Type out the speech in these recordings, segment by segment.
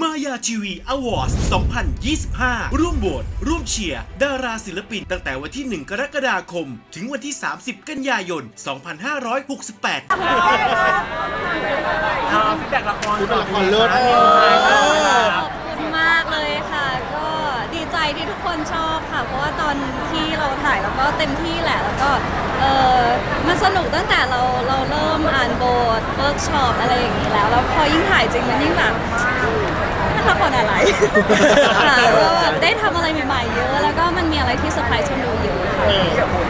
มายาทีวีอวอร์ด2025 ร่วมโหวตร่วมเชียร์ ดาราศิลปินตั้งแต่วันที่ 1 กรกฎาคม ถึงวันที่ 30 กันยายน 2568เอาฟีดแบ็กละครฟีดแบกละครเลิศ ที่ทุกคนชอบค่ะ เพราะว่าตอนที่เราถ่ายเราก็เต็มที่แหละ แล้วก็เออมันสนุกตั้งแต่เราเราเริ่มอ่านบทเวิร์กช็อปอะไรอย่างนี้แล้ว แล้วพอยิ่งถ่ายจริงมันยิ่งแบบมันละครอะไร ค่ะก็แบบได้ทำอะไรใหม่ๆเยอะ แล้วก็มันมีอะไรที่เซอร์ไพรส์ชมดูเยอะค่ะ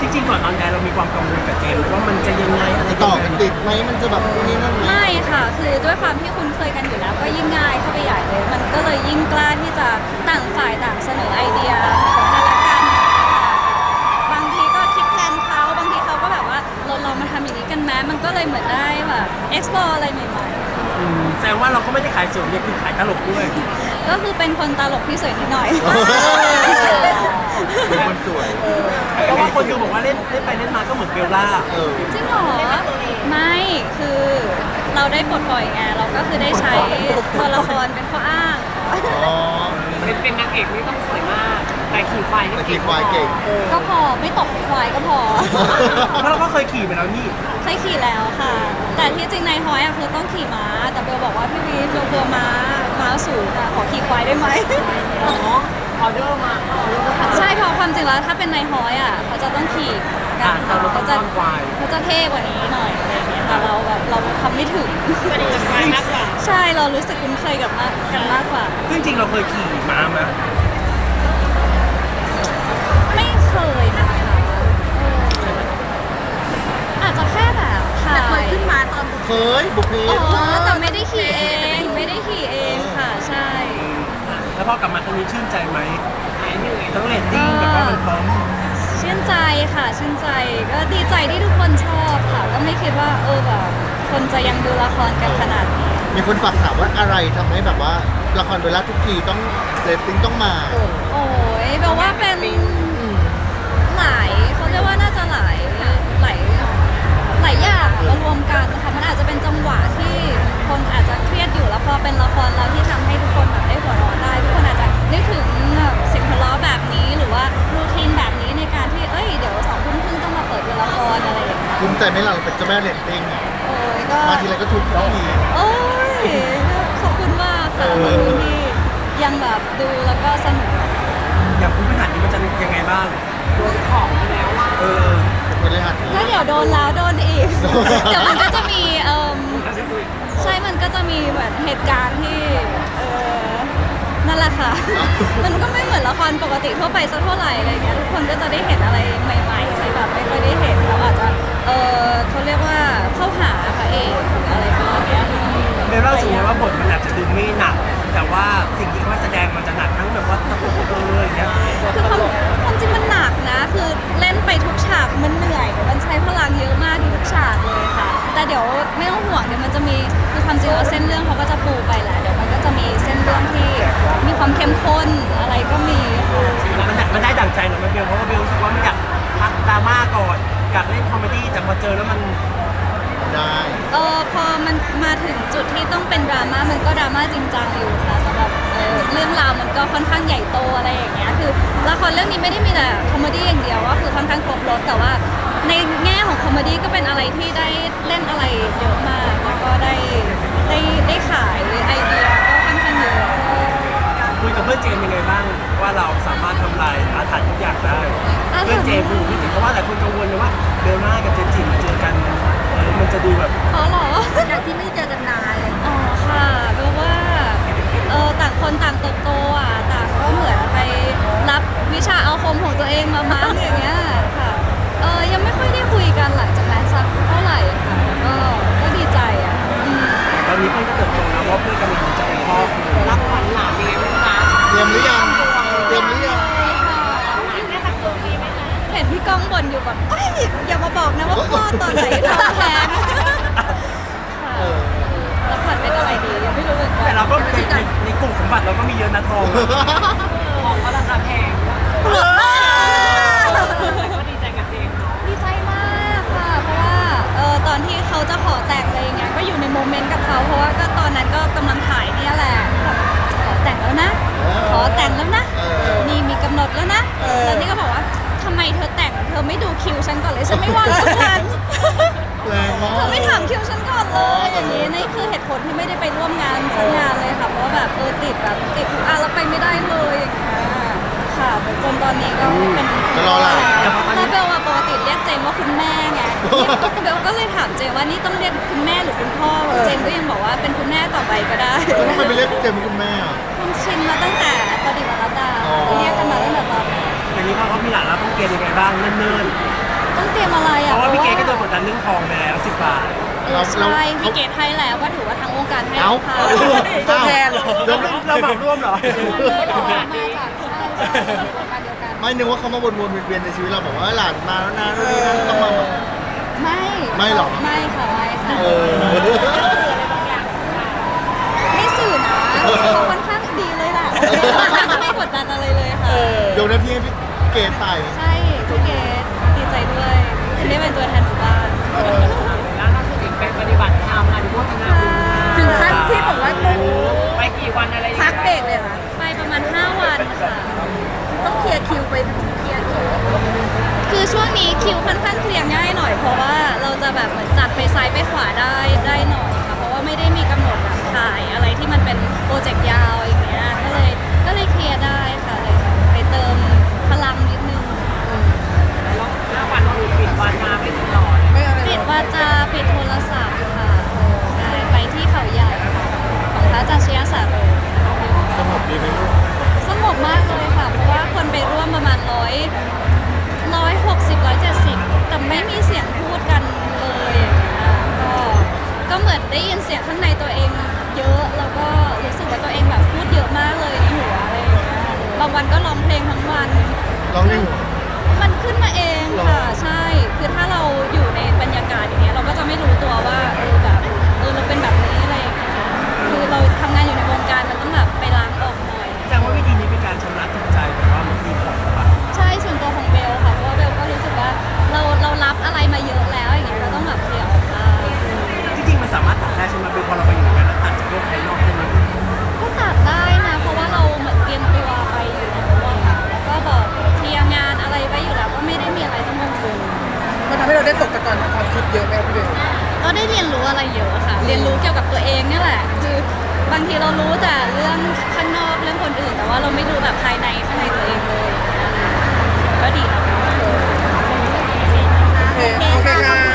จริงๆก่อนออนแอร์เรามีความกังวลกับเจมส์ว่ามันจะยังไงอะไรจะต่อกันติดไหมมันจะแบบนี่นั่นไหม ไม่ค่ะ คือด้วยความที่คุ้นเคยกันอยู่แล้วก็ยิ่งง่ายเข้าไปใหญ่เลยมันาก็ไม่ได้ขายสวยเนี่ยคือขายตลกด้วยๆก็คือเป็นคนตลกที่สวยนิดหน่อย เป็นคนสวย เพราะว่าคนดูบอกว่าเล่นเล่นไปเล่นมาก็เหมือนเบลล่า เออ จริงเหรอ ไม่คือเราได้ปลดปล่อยไงเราก็คือได้ใช้ตัวละครเป็นข้ออ้างอ๋อเป็นเป็นนางเอกนี่ต้องสวยมาก แต่ขี่ควายนี่แต่ขี่ควายเก่ง ก็พอไม่ตกควายก็พอ เพราะเราก็เคยขี่ไปแล้วนี่ เคยขี่แล้วค่ะ แต่ที่จริงในฮอยอะคือต้องขี่ม้า แต่เบลบอกว่าพี่วีทเรากลัวม้าม้าสูงอะขอขี่ควายได้ไหม อ๋อออเดอร์มาออเดอร์มาใช่เพราะความจริงแล้วถ้าเป็นในฮอยอะเขาจะต้องขี่กัอ่านแต่เราต้องจะต้อนควาย เขาจะเท่กว่านี้หน่อยอะไรอย่างเงี้ยแต่เราแบบเราทำไม่ถึง เป็นควายมากกว่า ใช่เรารู้สึกคุ้นเคยกับมากกันมากกว่า ซึ่งจริงๆเราเคยขี่ม้าไหมไยบุพเพอ๋อแต่ไม่ได้ขี่เองไม่ได้ขี่เองค่ะใช่ แล้วพอกลับมาครั้งนี้ชื่นใจไหมหายเหนื่อยทั้งเรตติ้งแบบว่ามันพร้อมชื่นใจค่ะชื่นใจก็ดีใจที่ทุกคนชอบค่ะ ก็ไม่คิดว่าเออแบบคนจะยังดูละครกันขนาดนี้มีคนฝากถามว่าอะไรทำให้แบบว่าละครเวลาทุกทีต้องเรตติ้งต้องมา โอ้ยแบบว่าเป็นหลายเขาเรียกว่าน่าจะหลายหลาย หลายอย่างมารวมกันนะคะมันอาจจะเป็นจังหวะที่คนอาจจะเครียดอยู่แล้วพอเป็นละครแล้วที่ทำให้ทุกคนแบบได้หัวเราะได้ทุกคนอาจจะนึกถึงแบบเสียงหัวเราะแบบนี้ หรือว่ารูทีนแบบนี้ในการที่เอ้ยเดี๋ยวสองทุ่มครึ่งต้องมาเปิดดูละครอะไรอย่างเงี้ยภูมิใจไหมเราเป็นเจ้าแม่เรตติ้งอะโอ้ยก็ มาทีไรก็ถูกทุกที โอ้ยขอบคุณมากค่ะเออที่ยังแบบดูแล้วก็สนุก อย่างผู้บริหารนี้มันจะยังไงบ้างโดนของไปแล้วว่าเออ บริหารก็เดี๋ยวโดนแล้วโดนอีก เดี๋ยวมันก็จะมีเอ่มใช่ มันก็จะมีเหมือนเหตุการณ์ที่เออนั่นแหละค่ะ มันก็ไม่เหมือนละครปกติทั่วไปสักเท่าไหร่อะไรเงี้ยทุกคนก็จะได้เห็นอะไรใหม่ๆที่แบบไม่ค่อยได้เห็นเราอาจจะเออเขาเรียกว่าเข้าหาพระเอกหรืออะไรประมาณเนี้ยเบลล่ารู้สึกไหมว่าบทมันอาจจะดูไม่หนัก แต่ว่าสิ่งที่เขาแสดงมันจะหนักทั้งแบบว่าตะโกนเอออย่างเงี้ย คือความความจริงมันหนักนะคือ วามจริงแล้วเส้นเรื่องเขาก็จะปูไปแหละเดี๋ยวมันก็จะมีเส้นเรื่องที่มีความเข้มข้นอะไรก็มีค่ะมันมันได้ดั่งใจหรือไม่เบลเพราะว่าเบลรู้สึกว่าไม่อยากพักดราม่าก่อนอยากเล่นคอมเมดี้แต่พอเจอแล้วมันได้เออพอมันมาถึงจุดที่ต้องเป็นดราม่ามันก็ดราม่าจริงจังอยู่ค่ะสำหรับเอ่อเรื่องราวมันก็ค่อนข้างใหญ่โตอะไรอย่างเงี้ยคือละครเรื่องนี้ไม่ได้มีแต่คอมเมดี้อย่างเดียวว่าคือค่อนข้างครบรถแต่ว่าในแง่ของคอมเมดี้ก็เป็นอะไรที่ได้เล่นอะไร เพื่อนเจมส์ยังไงบ้างว่าเราสามารถทำลายอาถรรพ์ทุกอย่างได้เพื่อนเจมส์คือพี่ติ๋เพราะว่าหลายคนกังวลเลยว่าเบลล่ากับเจมส์จิมาเจอกันเออมันจะดูแบบอ๋อเหรอ จากที่ไม่ได้เจอกันนานเลยอ๋อค่ะแปลว่าเออต่างคนต่างเติบโตอะ ต่างก็เหมือนไปรับวิชาเอาคมของตัวเองมามั้งอย่างเงี้ยค่ะ เออยังไม่ค่อยได้คุยกันหลังจากนั้นสักเท่าไหร่ค่ะ ก็ก็ดีใจอะอืมตอนนี้เพื่อนก็เติบโตแล้วเพราะเพื่อนกำลังจะเป็นพ่อ บบเอ้ยอย่ามาบอกนะว่าพ่อตอนไหนทำแท้งเออแล้วขวัญเป็นอะไรดียังไม่รู้เหมือนกันแต่เราก็ในในในกลุ่มสมบัติเราก็มีเยอะนะทองของก็ราคาแพงก็ดีใจกับเจมเนาะดีใจมากค่ะ เพราะว่าตอนที่เขาจะขอแต่งอะไรอย่างเงี้ยก็อยู่ในโมเมนต์กับเขาเพราะว่าก็ตอนนั้นก็กำลังถ่ายเนี่ยแหละขอแต่งแล้วนะ ขอแต่งแล้วนะ นี่มีกำหนดแล้วนะแล้วนี่ก็บอกว่า ทำไมเธอแต่ง เธอไม่ดูคิวฉันก่อนเลยฉันไม่ว่างสักวันแรงมาเธอก ไม่ถามคิวฉันก่อนเลยอย่างนี้นี่คือเหตุผลที่ไม่ได้ไปร่วมงานสักงานเลยค่ะเพราะว่าแบบเออติดแบบติดทุกอันแล้วไปไม่ได้เลยอย่างเงี้ยค่ะแต่จนตอนนี้ก็เป็นจะรออะไรแล้วเบลอะปกติเรียกเจมว่าคุณแม่ไงเบลก็เลยถามเจมว่านี่ต้องเรียกคุณแม่หรือคุณพ่อเจมก็ยังบอกว่าเป็นคุณแม่ต่อไปก็ได้ แล้วทำไมไปเรียกเจมส์คุณแม่อะคุณชินมาตั้งแต่ปฏิวัติรัตดาอ๋อ เรียกกันมาตั้งแต่ตอนนั้นอันนี้พอเขามีหลานเราต้อง เกณฑ์ยังไงบ้างเนิ่นต้องเตรียมอะไรๆ เพอะราะว่าพี่เกดก็โดนกดดันเรื่องทองไปแล้วสิบบาท เออใช่พี่เกดให้แล้วก็ถือว่าทางวงการให้เอ้า ค่ะตัวแทนเหรอ เราเราเหมาร่วมเหรอเรามาจากใช่ใช่วงการเดียวกัน ไม่นึกว่าเขามาวนๆเวียนๆในชีวิตเราบอกว่าหลานมาแล้วนะนู่นนี่นั่นต้องมาแบบ ไม่ไม่หรอไม่ค่ะไม่ค่ะ เออ ว่าต้องไปกี่วันอะไรอย่างพัเงี้กยเบรกเลยเหรอไปประมาณ 5 วันค่ะ ต้องเคลียร์คิวไปเคลียร์คิวคือช่วงนี้คิวค่อนข้างเคลียร์ง่ายหน่อย เพราะว่าเราจะแบบเหมือนจัดไปซ้ายไปขวาได้ได้หน่อยค่ะ เพราะว่าไม่ได้มีกำหนดแบบถ่ายอะไรที่มันเป็นโปรเจกต์ยาวอย่าง ร้องในหัว มันขึ้นมาเองค่ะ ใช่ คือถ้าเราอยู่ในบรรยากาศอย่างเงี้ยเราก็จะไม่รู้ตัวว่าเออแบบเออเราเป็นแบบนี้อะไรอย่างเงี้ยคือเราทำงานอยู่ในวงการมันต้องแบบไปล้างออกหน่อย แสดงว่าวิธีนี้เป็นการชำระจิตใจแบบว่ามันมีของปะ ใช่ส่วนตัวของเบลค่ะเพราะว่าเบลก็รู้สึกว่าเราเรารับอะไรมา เยอะไหมครับพี่เบลก็ได้เรียนรู้อะไรเยอะค่ะ เรียนรู้เกี่ยวกับตัวเองเนี่ยแหละ คือบางทีเรารู้แต่เรื่องข้างนอกเรื่องคนอื่น แต่ว่าเราไม่รู้แบบภายในข้างในตัวเองเลยก็ดีนะคะโอเคโอเคค่ะ